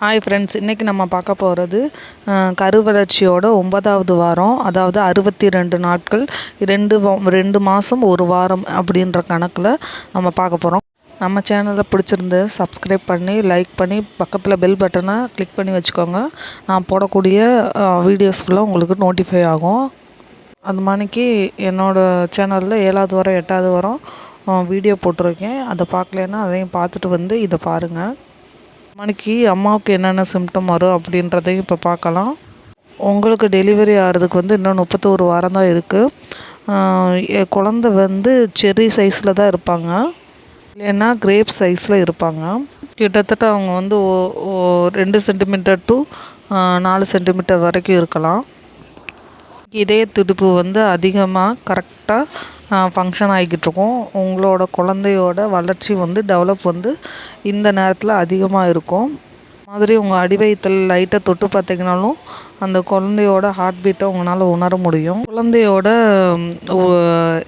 Hi friends இன்றைக்கி நம்ம பார்க்க போகிறது கருவளர்ச்சியோட ஒன்பதாவது வாரம் அதாவது அறுபத்தி ரெண்டு நாட்கள் ரெண்டு ரெண்டு மாதம் ஒரு வாரம் அப்படின்ற கணக்கில் நம்ம பார்க்க போகிறோம் நம்ம சேனலை பிடிச்சிருந்து சப்ஸ்கிரைப் பண்ணி லைக் பண்ணி பக்கத்தில் பெல் பட்டனை கிளிக் பண்ணி வச்சுக்கோங்க. நான் போடக்கூடிய வீடியோஸ் ஃபுல்லாக உங்களுக்கு நோட்டிஃபை ஆகும். அது மாதிரிக்கு என்னோடய சேனலில் ஏழாவது வாரம் எட்டாவது வாரம் வீடியோ போட்டிருக்கேன். அதை பார்க்கலன்னா அதையும் பார்த்துட்டு வந்து இதை பாருங்கள் மணிக்கு அம்மாவுக்கு என்னென்ன சிம்டம் வரும் அப்படின்றதையும் இப்போ பார்க்கலாம். உங்களுக்கு டெலிவரி ஆகிறதுக்கு வந்து இன்னும் முப்பத்தோரு வாரம் தான் இருக்குது குழந்த வந்து செர்ரி சைஸில் தான் இருப்பாங்க. இல்லைன்னா கிரேப் சைஸில் இருப்பாங்க. கிட்டத்தட்ட அவங்க வந்து ரெண்டு சென்டிமீட்டர் டு நாலு சென்டிமீட்டர் வரைக்கும் இருக்கலாம். இதய துடிப்பு வந்து அதிகமாக கரெக்டாக ஃபங்க்ஷன் ஆகிக்கிட்டுருக்கும். உங்களோட குழந்தையோட வளர்ச்சி வந்து டெவலப் வந்து இந்த நேரத்தில் அதிகமாக இருக்கும். மாதிரி உங்கள் அடிவயத்தில் லைட்டாக தொட்டு பார்த்தீங்கனாலும் அந்த குழந்தையோட ஹார்ட் பீட்டை உங்களால் உணர முடியும். குழந்தையோட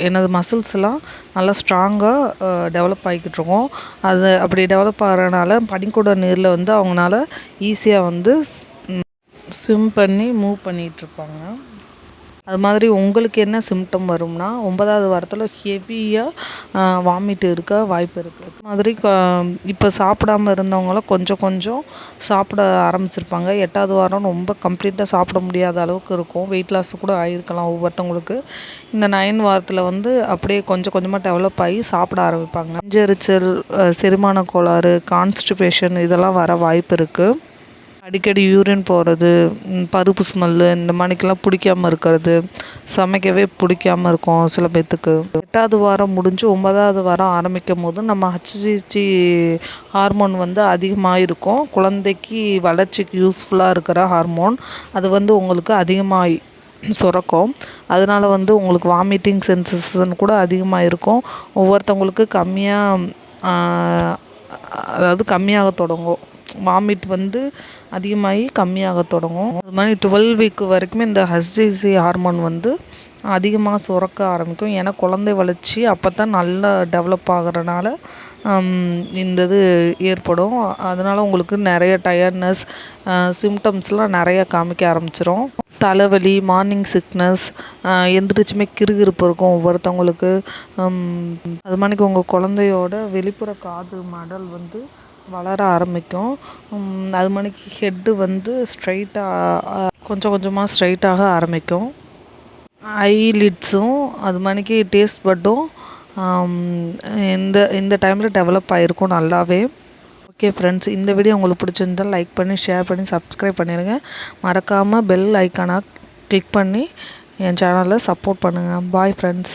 எனது மசில்ஸ்லாம் நல்லா ஸ்ட்ராங்காக டெவலப் ஆகிக்கிட்டு இருக்கோம் அது அப்படி டெவலப் ஆகிறனால பனிக்கூட நீரில் வந்து அவங்களால ஈஸியாக வந்து ஸ்விம் பண்ணி மூவ் பண்ணிகிட்ருப்பாங்க அது மாதிரி உங்களுக்கு என்ன சிம்டம் வரும்னா ஒன்பதாவது வாரத்தில் ஹெவியாக வாமிட் இருக்க வாய்ப்பு இருக்குது அது மாதிரி இப்போ சாப்பிடாம இருந்தவங்களாம் கொஞ்சம் கொஞ்சம் சாப்பிட ஆரம்பிச்சிருப்பாங்க. எட்டாவது வாரம் ரொம்ப கம்ப்ளீட்டாக சாப்பிட முடியாத அளவுக்கு இருக்கும். வெயிட் லாஸ் கூட ஆகிருக்கலாம் ஒவ்வொருத்தவங்களுக்கு. இந்த நைன் வாரத்தில் வந்து அப்படியே கொஞ்சம் கொஞ்சமாக டெவலப் ஆகி சாப்பிட ஆரம்பிப்பாங்க. நெஞ்செரிச்சல் செரிமான கோளாறு கான்ஸ்டிபேஷன் இதெல்லாம் வர வாய்ப்பு இருக்குது அடிக்கடி யூரின் போகிறது பருப்பு ஸ்மெல்லு இந்த மாதிரிக்கெல்லாம் பிடிக்காம இருக்கிறது. சமைக்கவே பிடிக்காம இருக்கும் சில பேர்த்துக்கு எட்டாவது வாரம் முடிஞ்சு ஒன்பதாவது வாரம் ஆரம்பிக்கும் போது நம்ம ஹச்சிசி ஹார்மோன் வந்து அதிகமாக இருக்கும் குழந்தைக்கு வளர்ச்சிக்கு யூஸ்ஃபுல்லாக இருக்கிற ஹார்மோன் அது வந்து உங்களுக்கு அதிகமாக சுரக்கும். அதனால் வந்து உங்களுக்கு வாமிட்டிங் சென்சேஷன் கூட அதிகமாக இருக்கும் ஒவ்வொருத்தவங்களுக்கு கம்மியாக அதாவது கம்மியாக தொடங்கும். வாமிட் வந்து அதிகமாகி கம்மியாக தொடங்கும். அது மாதிரி டுவெல் வீக் வரைக்குமே இந்த ஹஸ்டிசி ஹார்மோன் வந்து அதிகமாக சுரக்க ஆரம்பிக்கும். ஏன்னா குழந்தை வளர்ச்சி அப்போ தான் நல்லா டெவலப் ஆகிறனால இந்த இது ஏற்படும். அதனால் உங்களுக்கு நிறைய டயர்ட்னஸ் சிம்டம்ஸ்லாம் நிறைய காமிக்க ஆரம்பிச்சிடும் தலைவலி மார்னிங் சிக்னஸ் எந்திரிச்சுமே கிருகிருப்பு இருக்கும் ஒவ்வொருத்தவங்களுக்கு. அது மாதிரிக்கு உங்கள் குழந்தையோட வெளிப்புற காது மடல் வந்து வளர ஆரம்பிக்கும். அது மாதிரிக்கு ஹெட்டு வந்து ஸ்ட்ரைட்டாக கொஞ்சம் கொஞ்சமாக ஸ்ட்ரைட்டாக ஆரம்பிக்கும். ஐலிட்ஸும் அது மாதிரிக்கு டேஸ்ட் பட்டும். இந்த இந்த டைமில் டெவலப் ஆகிருக்கும் நல்லாவே. ஓகே ஃப்ரெண்ட்ஸ் இந்த வீடியோ உங்களுக்கு பிடிச்சிருந்தால் லைக் பண்ணி ஷேர் பண்ணி சப்ஸ்கிரைப் பண்ணிடுங்க மறக்காமல் பெல் ஐக்கானாக கிளிக் பண்ணி என் சேனலில் சப்போர்ட் பண்ணுங்கள் பாய் ஃப்ரெண்ட்ஸ்